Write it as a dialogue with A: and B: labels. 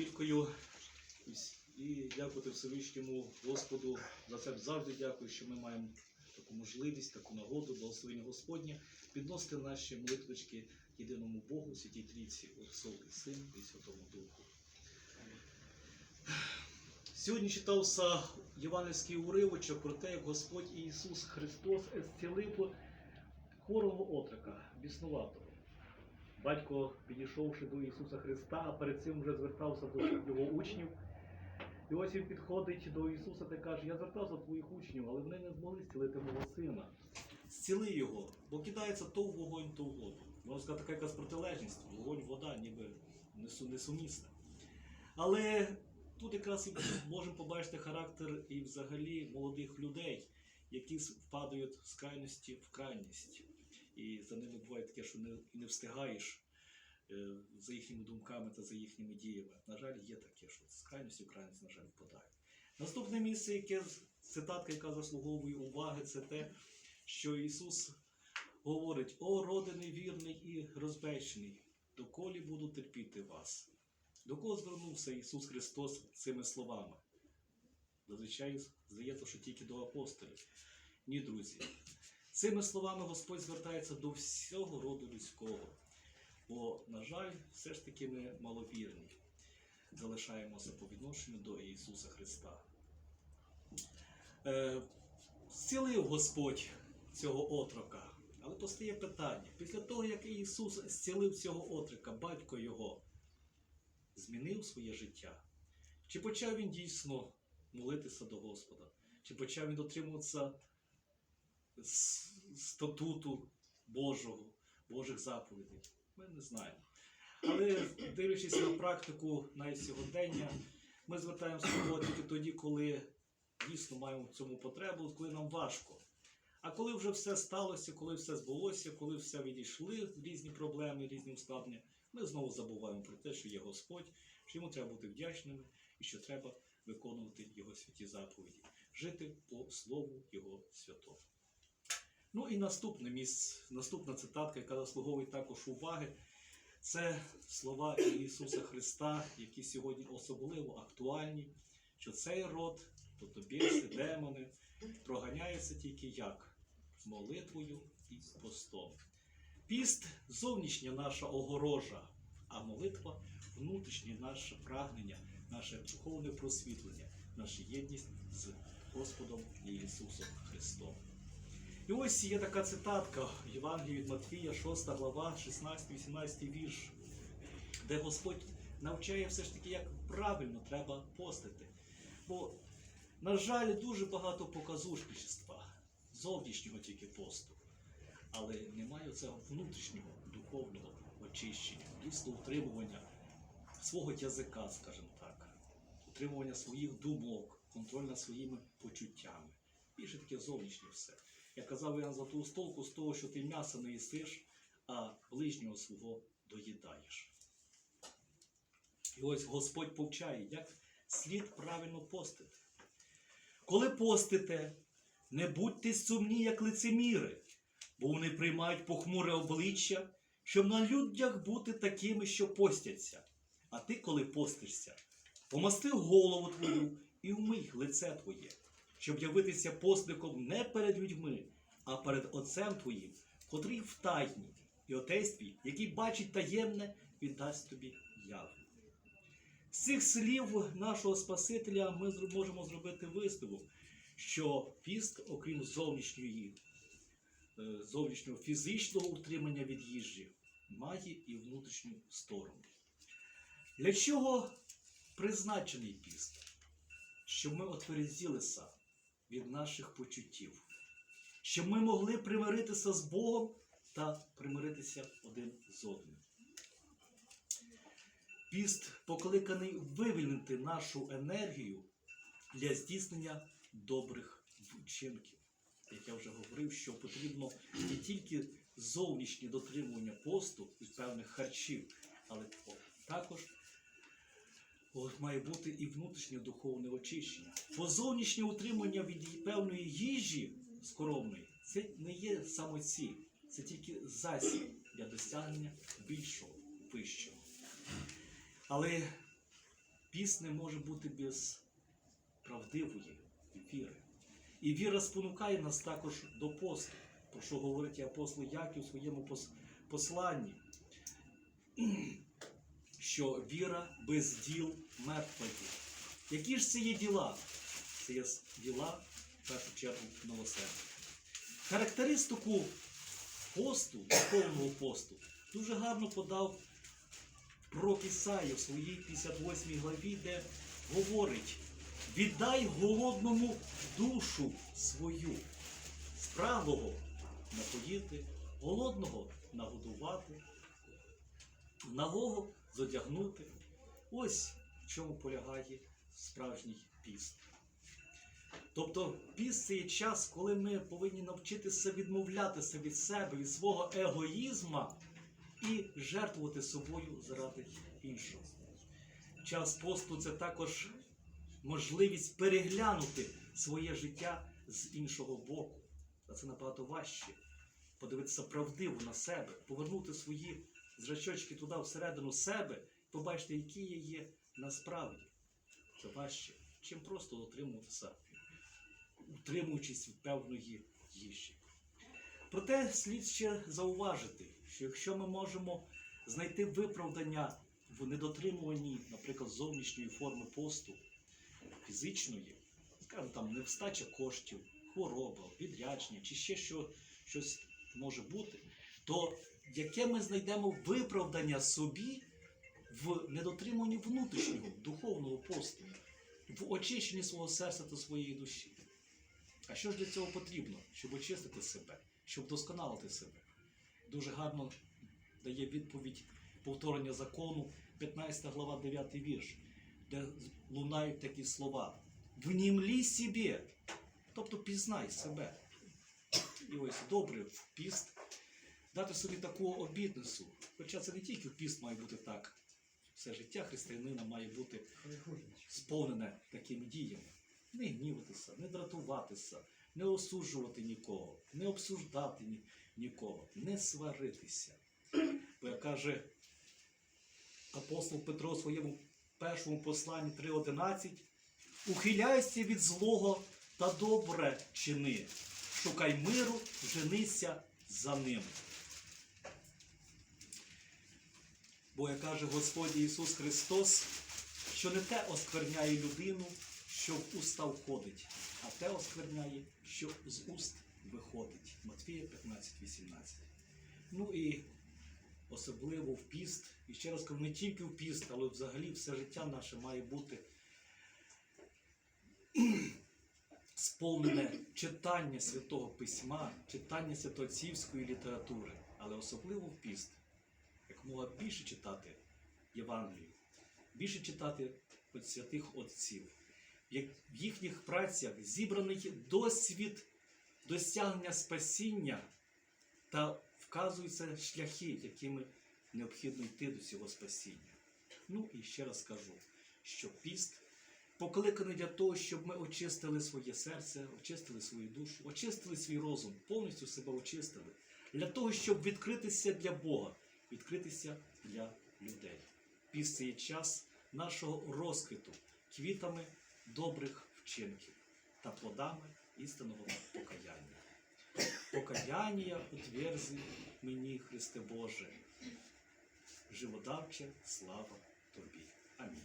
A: віркою і дякувати Всевишньому Господу за це завжди дякую, що ми маємо таку можливість, таку нагоду, благословення Господнє, підносити наші молитвочки єдиному Богу, Святій Трійці, Отцу і Сину і Святому Духу. Сьогодні читався євангельський уривочок про те, як Господь Ісус Христос зцілив хворого отрока, біснуватого. Батько, підійшовши до Ісуса Христа, а перед цим вже звертався до його учнів. І ось він підходить до Ісуса та каже: Я звертався до твоїх учнів, але вони не змогли зцілити мого сина. Зціли його, бо кидається то в вогонь, то в воду. Можна сказати, така якась протилежність. Вогонь, вода, ніби несумісна. Але тут якраз і можемо побачити характер і взагалі молодих людей, які впадають з крайності в крайність. І за ними буває таке, що не, не встигаєш е, за їхніми думками та за їхніми діями. На жаль, є таке, що з крайності в на жаль, впадає. Наступне місце, яке цитатка, яка заслуговує уваги, це те, що Ісус говорить: О, роди невірний і розбещений, доколі буду терпіти вас. До кого звернувся Ісус Христос цими словами? Зазвичай здається, що тільки до апостолів. Ні, друзі. Цими словами Господь звертається до всього роду людського. Бо, на жаль, все ж таки ми маловірні. Залишаємося по відношенню до Ісуса Христа. Е, зцілив Господь цього отрока. Але постає питання: після того, як Ісус зцілив цього отрока, батько його змінив своє життя? Чи почав він дійсно молитися до Господа? Чи почав він дотримуватися статуту Божого, Божих заповідей? Ми не знаємо. Але дивлячись на практику навіть сьогодення, ми звертаємося до тільки тоді, коли дійсно маємо в цьому потребу, коли нам важко. А коли вже все сталося, коли все збулося, коли все відійшли різні проблеми, різні ускладнення, ми знову забуваємо про те, що є Господь, що йому треба бути вдячними і що треба виконувати його святі заповіді, жити по слову Його святого. Ну і наступне місце, наступна цитатка, яка заслуговує також уваги, це слова Ісуса Христа, які сьогодні особливо актуальні, що цей род, тобто біси, демони, проганяється тільки як? Молитвою і постом. Піст зовнішня наша огорожа, а молитва внутрішнє наше прагнення, наше духовне просвітлення, наша єдність з Господом Ісусом Христом. І ось є така цитатка в Євангелії від Матфія, 6 глава, 16-18 вірш, де Господь навчає все ж таки, як правильно треба постити. Бо, на жаль, дуже багато показушничества, зовнішнього тільки посту, але немає цього внутрішнього духовного очищення, дійсно утримування свого язика, скажімо так, утримування своїх думок, контроль над своїми почуттями. Більше таке зовнішнє все. Я казав Іоанн Златоустолку з того, що ти м'яса не їсиш, а ближнього свого доїдаєш. І ось Господь повчає, як слід правильно постити. Коли постите, не будьте сумні, як лицеміри, бо вони приймають похмуре обличчя, щоб на людях бути такими, що постяться. А ти, коли постишся, помасти голову твою і вмий лице твоє, щоб явитися постником не перед людьми, а перед Отцем твоїм, котрий в тайні, і Отець твій, який бачить таємне, віддасть тобі явно. З цих слів нашого Спасителя ми можемо зробити висновок, що піст, окрім зовнішньої, е, зовнішнього фізичного утримання від їжі, має і внутрішню сторону. Для чого призначений піст? Щоб ми отверзілися від наших почуттів, щоб ми могли примиритися з Богом та примиритися один з одним. Піст покликаний вивільнити нашу енергію для здійснення добрих вчинків. Як я вже говорив, що потрібно не тільки зовнішнє дотримування посту і певних харчів, але також має бути і внутрішнє духовне очищення. Бо зовнішнє утримання від певної їжі скоромної це не є самоціль, це тільки засіб для досягнення більшого, вищого. Але Піст не може бути без правдивої віри. І віра спонукає нас також до посту, про що говорить апостол Яків у своєму посланні, що віра без діл мертва є. Які ж це є діла? Це є діла, в першу чергу, милосердя. Характеристику посту, духовного посту, дуже гарно подав пророк Ісая в своїй 58 главі, де говорить: віддай голодному душу свою, спраглого напоїти, голодного нагодувати, нагого зодягнути. Ось в чому полягає справжній піст. Тобто піст це є час, коли ми повинні навчитися відмовлятися від себе, від свого егоїзма і жертвувати собою заради іншого. Час посту це також можливість переглянути своє життя з іншого боку. А це набагато важче. Подивитися правдиво на себе, повернути свої зрачочки туди всередину себе, побачити, які я є насправді. Це важче, чим просто утримуватися, утримуючись від певної їжі. Проте слід ще зауважити, що якщо ми можемо знайти виправдання в недотримуванні, наприклад, зовнішньої форми посту, фізичної, скажімо, там невстача коштів, хвороба, відрядження чи ще що, щось може бути, то яке ми знайдемо виправдання собі в недотриманні внутрішнього духовного посту, в очищенні свого серця та своєї душі? А що ж для цього потрібно, щоб очистити себе, щоб вдосконалити себе? Дуже гарно дає відповідь повторення закону, 15 глава, 9 вірш, де лунають такі слова. Внімлі собі, тобто пізнай себе. І ось добре в піст дати собі таку обітницю. Хоча це не тільки в піст має бути так. Все життя християнина має бути сповнене такими діями. Не гніватися, не дратуватися, не осуджувати нікого, не обсуждати ні- нікого, не сваритися. Бо як каже апостол Петро у своєму першому посланні 3.11, ухиляйся від злого та добре чини, шукай миру, женися за ним. Бо як каже Господь Ісус Христос, що не те оскверняє людину, що в уста входить, а те оскверняє, що з уст виходить. Матфія 15.18. Ну і особливо в піст, і ще раз кажу, не тільки в піст, але взагалі все життя наше має бути сповнене читання Святого Письма, читання святоотцівської літератури, але особливо в піст, якомога більше читати Євангелію, більше читати святих отців. В їхніх працях зібраний досвід досягнення спасіння та вказуються шляхи, якими необхідно йти до цього спасіння. Ну і ще раз кажу, що піст покликаний для того, щоб ми очистили своє серце, очистили свою душу, очистили свій розум, повністю себе очистили, для того, щоб відкритися для Бога, відкритися для людей. Піст це є час нашого розквіту квітами добрих вчинків та плодами істинного покаяння. Покаяння утверзи мені, Христе Боже, живодавче слава Тобі. Амінь.